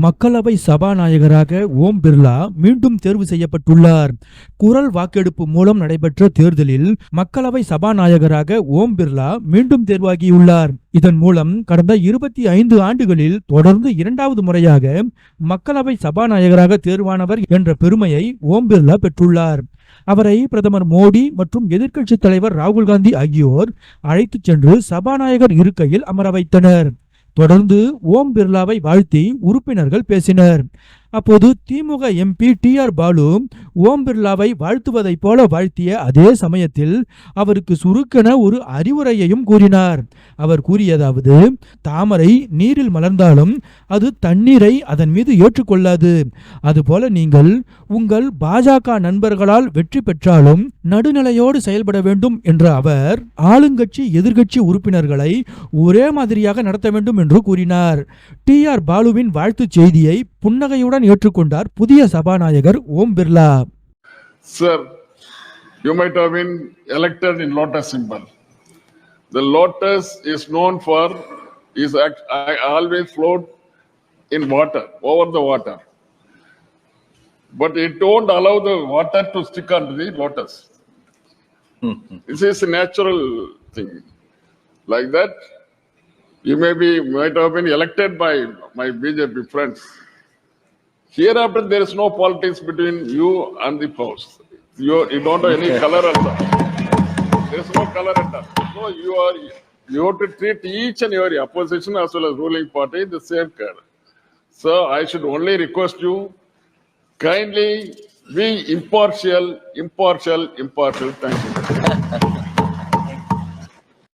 மக்களவை சபாநாயகராக ஓம் பிர்லா மீண்டும் தேர்வு செய்யப்பட்டுள்ளார். குரல் வாக்கெடுப்பு மூலம் நடைபெற்ற தேர்தலில் மக்களவை சபாநாயகராக ஓம் பிர்லா மீண்டும் தேர்வாகியுள்ளார். இதன் மூலம் கடந்த இருபத்தி ஐந்து ஆண்டுகளில் தொடர்ந்து இரண்டாவது முறையாக மக்களவை சபாநாயகராக தேர்வானவர் என்ற பெருமையை ஓம் பிர்லா பெற்றுள்ளார். அவரை பிரதமர் மோடி மற்றும் எதிர்க்கட்சித் தலைவர் ராகுல் காந்தி ஆகியோர் அழைத்துச் சென்று சபாநாயகர் இருக்கையில் அமர வைத்தனர். தொடர்ந்து ஓம் பிர்லாவை வாழ்த்தி உறுப்பினர்கள் பேசினர். அப்போது DMK MP T R Baalu Om பிர்லாவை வாழ்த்துவதைப் போல வாழ்த்திய அதே சமயத்தில் அவருக்கு சுருக்கென ஒரு அறிவுரையையும் கூறினார். அவர் கூறியதாவது தாமரை நீரில் மலர்ந்தாலும் அது தண்ணீரை அதன் மீது ஏற்றுக்கொள்ளாது. அதுபோல நீங்கள் உங்கள் பாஜக நண்பர்களால் வெற்றி பெற்றாலும் நடுநிலையோடு செயல்பட வேண்டும் என்ற அவர் ஆளுங்கட்சி எதிர்கட்சி உறுப்பினர்களை ஒரே மாதிரியாக நடத்த வேண்டும் என்று கூறினார். டி. ஆர். பாலுவின் வாழ்த்துச் செய்தியை புன்னகையுடன் ஏற்றுக்கொண்டார் புதிய சபாநாயகர் Om Birla. Sir you might have been elected in lotus symbol. The lotus is known for, is act, I always float in water, over the water. But it don't allow the water to stick onto the lotus. Hmm. This is a natural thing. Like that, you may be, might have been elected by my BJP friends. Hereafter, there is no politics between you and the post. You, you don't have any color at all. There is no color at all. So you are, you have to treat each and every opposition as well as ruling party the same care. So I should only request you, kindly be impartial, impartial, impartial. Thank you.